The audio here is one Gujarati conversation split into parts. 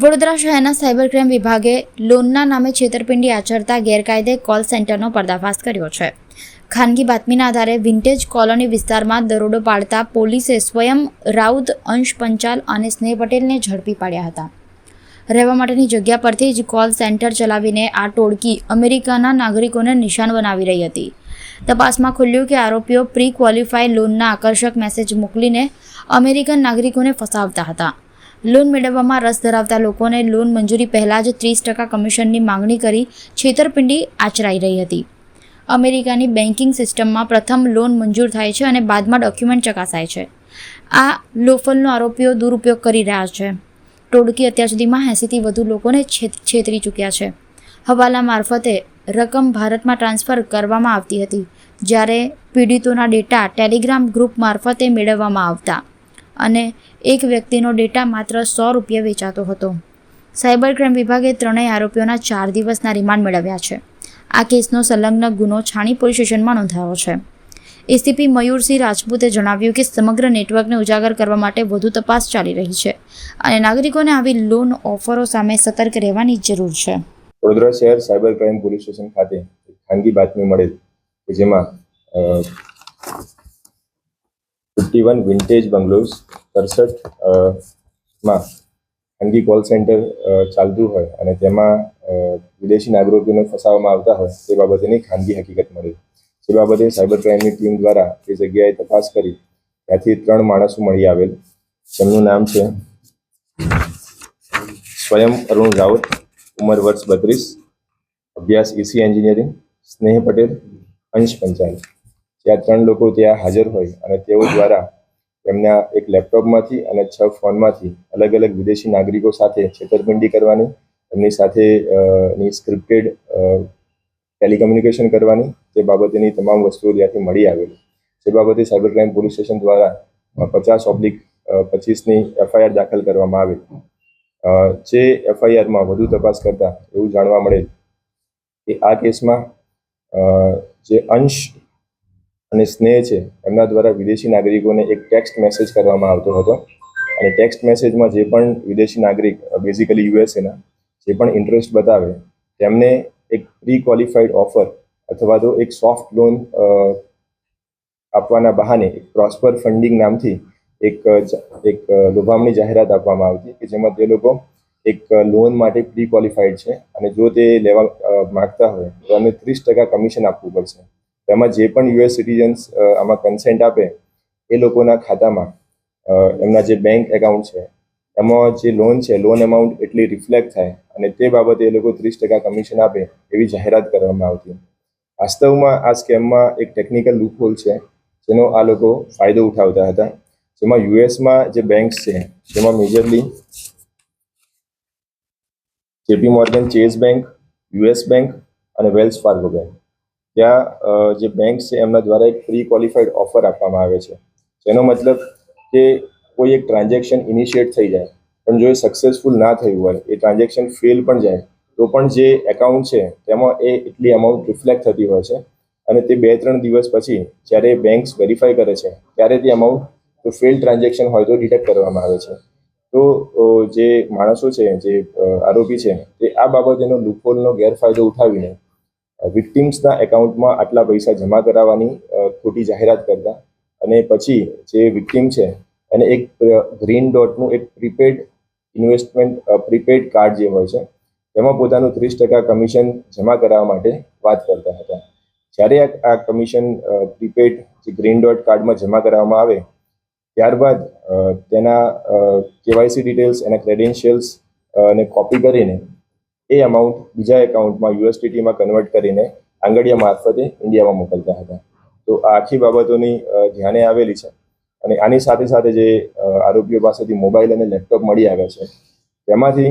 વડોદરા શહેરના સાયબર ક્રાઇમ વિભાગે લોનના નામે છેતરપિંડી આચરતા ગેરકાયદે કોલ સેન્ટરનો પર્દાફાશ કર્યો છે. ખાનગી બાતમીના આધારે વિન્ટેજ કોલોની વિસ્તારમાં દરોડો પાડતા પોલીસે સ્વયં રાઉત, અંશ પંચાલ અને સ્નેહ પટેલને ઝડપી પાડ્યા હતા. રહેવા માટેની જગ્યા પરથી જ કોલ સેન્ટર ચલાવીને આ ટોળકી અમેરિકાના નાગરિકોને નિશાન બનાવી રહી હતી. તપાસમાં ખુલ્યું કે આરોપીઓ પ્રી ક્વોલિફાય લોનના આકર્ષક મેસેજ મોકલીને અમેરિકન નાગરિકોને ફસાવતા હતા. લોન મેળવવામાં રસ ધરાવતા લોકોને લોન મંજૂરી પહેલાં જ ત્રીસ ટકા કમિશનની માંગણી કરી છેતરપિંડી આચરાઈ રહી હતી. અમેરિકાની બેન્કિંગ સિસ્ટમમાં પ્રથમ લોન મંજૂર થાય છે અને બાદમાં ડોક્યુમેન્ટ ચકાસાય છે. આ લોફલનો આરોપીઓ દુરુપયોગ કરી રહ્યા છે. ટોળકી અત્યાર સુધીમાં એંસીથી વધુ લોકોને છેત- છેતરી ચૂક્યા છે. હવાલા મારફતે રકમ ભારતમાં ટ્રાન્સફર કરવામાં આવતી હતી, જ્યારે પીડિતોના ડેટા ટેલિગ્રામ ગ્રુપ મારફતે મેળવવામાં આવતા અને એક વ્યક્તિનો ડેટા માત્ર સો રૂપિયા વેચાતો હતો. સાયબર ક્રાઇમ વિભાગે ત્રણેય આરોપીઓના ચાર દિવસના રિમાન્ડ મેળવ્યા છે. આ કેસનો સંલગ્ન ગુનો છાણી પોલીસ સ્ટેશનમાં નોંધાયો છે. એસીપી મયુરસિંહ રાજપૂતે જણાવ્યું કે સમગ્ર નેટવર્કને ઉજાગર કરવા માટે વધુ તપાસ ચાલી રહી છે અને નાગરિકોને આવી લોન ઓફરો સામે સતર્ક રહેવાની જરૂર છે. વડોદરા શહેર સાયબર ક્રાઇમ પોલીસ સ્ટેશન ખાતે ખાનગી બાતમી મળેલ કે જેમાં ફિફ્ટી વન વિન્ટેજ બંગલોઝ સડસઠમાં ખાનગી કોલ સેન્ટર ચાલતું હોય અને તેમાં વિદેશી નાગરિકોને ફસાવવામાં આવતા હોય તે બાબતેની ખાનગી હકીકત મળી જે બાબતે સાયબર ક્રાઇમની ટીમ દ્વારા તે જગ્યાએ તપાસ કરી ત્યાંથી ત્રણ માણસો મળી આવેલ. જેમનું નામ છે સ્વયં અરુણ રાવત, ઉંમર વર્ષ બત્રીસ, અભ્યાસ એસી એન્જિનિયરિંગ, સ્નેહ પટેલ, અંશ પંચાલ. જ્યાં ત્રણ લોકો ત્યાં હાજર હોય અને તેઓ દ્વારા તેમના એક લેપટોપમાંથી અને છ ફોનમાંથી અલગ અલગ વિદેશી નાગરિકો સાથે છેતરપિંડી કરવાની, એમની સાથે ની સ્ક્રિપ્ટેડ ટેલિકમ્યુનિકેશન કરવાની તે બાબતેની તમામ વસ્તુઓ ત્યાંથી મળી આવેલી. જે બાબતે સાયબર ક્રાઇમ પોલીસ સ્ટેશન દ્વારા પચાસ ઓબ્લિક પચીસની એફઆઈઆર દાખલ કરવામાં આવેલ જે એફઆઈઆરમાં વધુ તપાસ કરતા એવું જાણવા મળેલ કે આ કેસમાં જે અંશ અને સ્નેહ છે, એમના દ્વારા વિદેશી નાગરિકોને એક ટેક્સ્ટ મેસેજ કરવામાં આવતો હતો. અને ટેક્સ્ટ મેસેજમાં જે પણ વિદેશી નાગરિક બેઝિકલી યુએસએના જે પણ ઇન્ટરેસ્ટ બતાવે, તેમને એક પ્રી ક્વોલિફાઈડ ઓફર અથવા તો એક સોફ્ટ લોન આપવાના બહાને એક પ્રોસ્પર ફંડિંગ નામથી એક એક લોભામણી જાહેરાત આપવામાં આવતી કે જેમાં તે લોકો એક લોન માટે પ્રી ક્વોલિફાઈડ છે અને જો તે લેવા માગતા હોય તો એમને ત્રીસ ટકા કમિશન આપવું પડશે. એમાં જે પણ યુએસ સિટીઝન્સ આમાં કન્સેન્ટ આપે એ લોકોના ખાતામાં એમના જે બેંક એકાઉન્ટ છે એમાં જે લોન છે લોન એમાઉન્ટ એટલી રિફ્લેક્ટ થાય અને તે બાબતે એ લોકો ત્રીસ ટકા કમિશન આપે એવી જાહેરાત કરવામાં આવતી. વાસ્તવમાં આ સ્કેમમાં એક ટેકનિકલ લૂપહોલ છે, જેનો આ લોકો ફાયદો ઉઠાવતા હતા. જેમાં યુએસમાં જે બેંક્સ છે, જેમાં majorly JP Morgan Chase bank US bank અને વેલ્સ ફાર્ગો બેંક ત્યાં જે બેંક છે, એમના દ્વારા એક પ્રી ક્વોલિફાઈડ ઓફર આપવામાં આવે છે. જેનો મતલબ કે કોઈ એક ટ્રાન્ઝેક્શન ઇનિશિયેટ થઈ જાય, પણ જો એ સક્સેસફુલ ના થયું હોય, એ ટ્રાન્ઝેક્શન ફેલ પણ જાય, તો પણ જે એકાઉન્ટ છે, તેમાં એ એટલી અમાઉન્ટ રિફ્લેક્ટ થતી હોય છે. અને તે બે ત્રણ દિવસ પછી, જ્યારે બેંક્સ વેરીફાઈ કરે છે, ત્યારે તે અમાઉન્ટ તો ફેલ ટ્રાન્ઝેક્શન હોય તો ડિટેક્ટ કરવામાં આવે છે. તો જે માણસો છે, જે આરોપી છે, તે આ બાબતેનો લૂપહોલનો ગેરફાયદો ઉઠાવીને વિક્ટિમ્સના એકાઉન્ટમાં આટલા પૈસા જમા કરાવવાની ખોટી જાહેરાત કરતા અને પછી જે વિક્ટિમ છે એને એક ગ્રીન ડોટનું એક પ્રીપેડ ઇન્વેસ્ટમેન્ટ પ્રીપેડ કાર્ડ જે હોય છે, તેમાં પોતાનું ત્રીસ ટકા કમિશન જમા કરાવવા માટે વાત કરતા હતા. જ્યારે આ- આ કમિશન પ્રીપેડ જે ગ્રીન ડોટ કાર્ડમાં જમા કરાવવામાં આવે, ત્યારબાદ તેના કેવાયસી ડિટેલ્સ એના ક્રેડેન્શિયલ્સ ને કોપી કરીને એ અમાઉન્ટ બીજા એકાઉન્ટમાં યુએસડીટીમાં કન્વર્ટ કરીને આંગડિયા મારફતે ઇન્ડિયામાં મોકલતા હતા. તો આ આખી બાબતોની ધ્યાને આવેલી છે. અને આની સાથે સાથે જે આરોપીઓ પાસેથી મોબાઈલ અને લેપટોપ મળી આવ્યા છે. તેમાંથી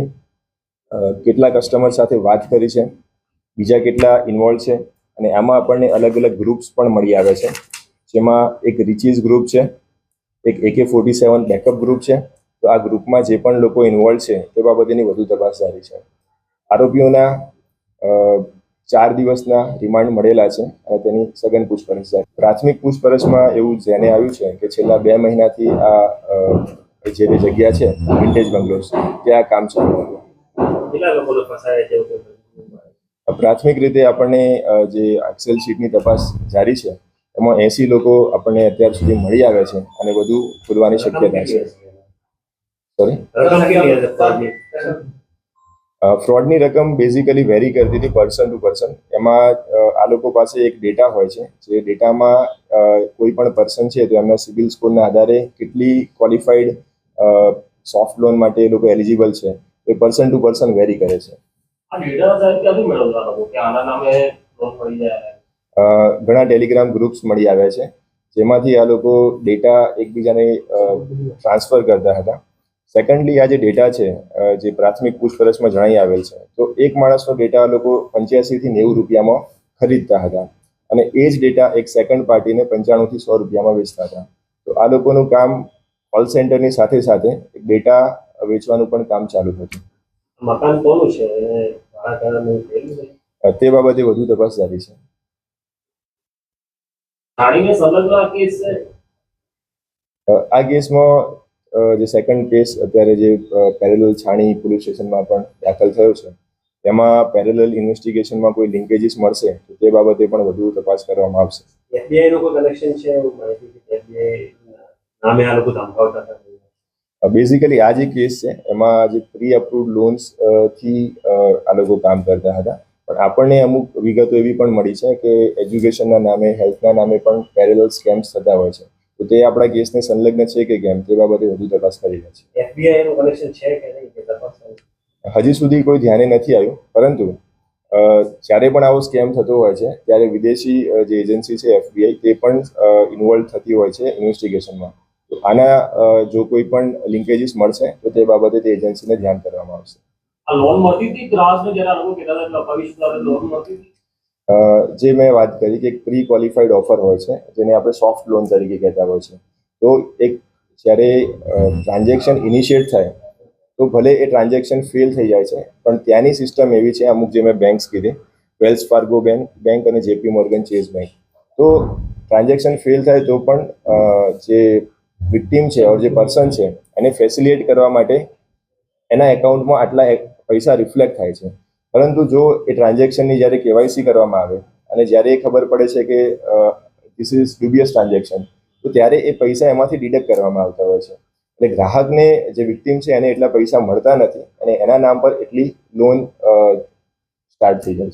કેટલા કસ્ટમર સાથે વાત કરી છે, બીજા કેટલા ઇન્વોલ્વ છે, અને આમાં આપણને અલગ અલગ ગ્રુપ્સ પણ મળી આવે છે. જેમાં એક રિચીઝ ગ્રુપ છે, એક એકે ફોર્ટી સેવન બેકઅપ ગ્રુપ છે. તો આ ગ્રુપમાં જે પણ લોકો ઇન્વોલ્વ છે, તે બાબતેની વધુ તપાસ જારી છે. આરોપીઓના ચાર દિવસના રિમાન્ડ મળેલા છે અને તેની સઘન પૂછપરછ છે. પ્રાથમિક પૂછપરછમાં એવું ધ્યાને આવ્યું છે કે છેલ્લા બે મહિનાથી આ જે બે જગ્યા છે વિન્ટેજ બંગલોઝ ત્યાં કામ ચાલુ હતું. પ્રાથમિક રીતે આપણને જે એક્સેલ શીટની તપાસ જારી છે એમાં એસી લોકો આપણને અત્યાર સુધી મળી આવે છે અને વધુ ખુલવાની શક્યતા છે. સોરી ફ્રોડની? રકમ બેઝિકલી વેરી કરતી હતી પર્સન ટુ પર્સન એમાં આ લોકો પાસે એક ડેટા હોય છે. જે ડેટામાં કોઈ પણ પર્સન છે તો એમના સિબિલ સ્કોરના આધારે કેટલી ક્વોલિફાઈડ સોફ્ટ લોન માટે એ લોકો એલિજિબલ છે. એ પર્સન ટુ પર્સન વેરી કરે છે. ઘણા ટેલિગ્રામ ગ્રુપ્સ મળી આવ્યા છે જેમાંથી આ લોકો ડેટા એકબીજાને ટ્રાન્સફર કરતા હતા. સેકન્ડલી આ જે ડેટા છે જે પ્રાથમિક પૂછપરછમાં જણાઈ આવેલ છે તો એક માણસનો ડેટા લોકો પંચ્યાસીથી નેવું રૂપિયામાં ખરીદતા હતા અને એ જ ડેટા એક સેકન્ડ પાર્ટીને પંચાણુંથી સો રૂપિયામાં વેચતા હતા. તો આ લોકોનું કામ કોલ સેન્ટરની સાથે સાથે ડેટા વેચવાનું પણ કામ ચાલુ હતું. મકાન કોનું છે? તે બાબતે વધુ તપાસ જારી છે. આ કેસમાં જે સેકન્ડ કેસ અત્યારે જે પેરેલલ છાણી પોલીસ સ્ટેશનમાં પણ દાખલ થયો છે તેમાં પેરેલલ ઇન્વેસ્ટિગેશનમાં કોઈ લિંકેજીસ મળશે તો તે બાબતે પણ વધુ તપાસ કરવામાં આવશે. એફબીઆઈ નું કોઈ કનેક્શન છે એવું માહિતી છે કે FBI નામે આ લોકો ધમકાવતા હતા? બેઝિકલી આ જે કેસ છે એમાં જે પ્રી અપ્રુવડ લોન્સથી આ લોકો કામ કરતા હતા. પણ આપણને અમુક વિગતો એવી પણ મળી છે કે એજ્યુકેશનના નામે હેલ્થના નામે પણ પેરેલલ સ્કેમ્સ થતા હોય છે. તો તે આપણા કેસને સંલગ્ન છે કે કેમ તે બાબતે વધુ તપાસ કરી રહ્યા છે. કે કે. હજી સુધી કોઈ ધ્યાને નથી આવ્યું પરંતુ જ્યારે પણ આવો સ્કેમ થતો હોય છે ત્યારે વિદેશી જે એજન્સી છે એફબીઆઈ તે પણ ઇન્વોલ્વ થતી હોય છે ઇન્વેસ્ટિગેશનમાં તો આના જો કોઈ પણ લિંકેજીસ મળશે તો તે બાબતે તે એજન્સીને ધ્યાન કરવામાં આવશે. આ લોન મળતી હતી ગ્રાહકને જરા લોકો કહેતા હતા કે અપાવીસ લોન મળતી હતી. જે મેં વાત કરી કે એક પ્રી ક્વોલિફાઈડ ઓફર હોય છે, જેને આપણે સોફ્ટ લોન તરીકે કહેતા હોય છે. તો એક જ્યારે ટ્રાન્ઝેક્શન ઇનિશિયેટ થાય, તો ભલે એ ટ્રાન્ઝેક્શન ફેલ થઈ જાય છે, પણ ત્યાંની સિસ્ટમ એવી છે, અમુક જે મેં બેંક્સ કીધી વેલ્સ ફાર્ગો બેંક બેંક અને જેપી મોર્ગન ચેઝ બેંક તો ટ્રાન્ઝેક્શન ફેલ થાય તો પણ જે વિક્ટીમ છે ઓર જે પર્સન છે, એને ફેસિલિએટ કરવા માટે એના એકાઉન્ટમાં આટલા પૈસા રિફ્લેક્ટ થાય છે. પરંતુ જો એ ટ્રાન્ઝેક્શનની જ્યારે કેવાયસી કરવામાં આવે અને જ્યારે એ ખબર પડે છે કે ધીસ ઇઝ ડ્યુબિયસ ટ્રાન્ઝેક્શન તો ત્યારે એ પૈસા એમાંથી ડિડક્ટ કરવામાં આવતા હોય છે. એટલે ગ્રાહકને જે વિક્ટીમ છે એને એટલા પૈસા મળતા નથી અને એના નામ પર એટલી લોન સ્ટાર્ટ થઈ જાય છે.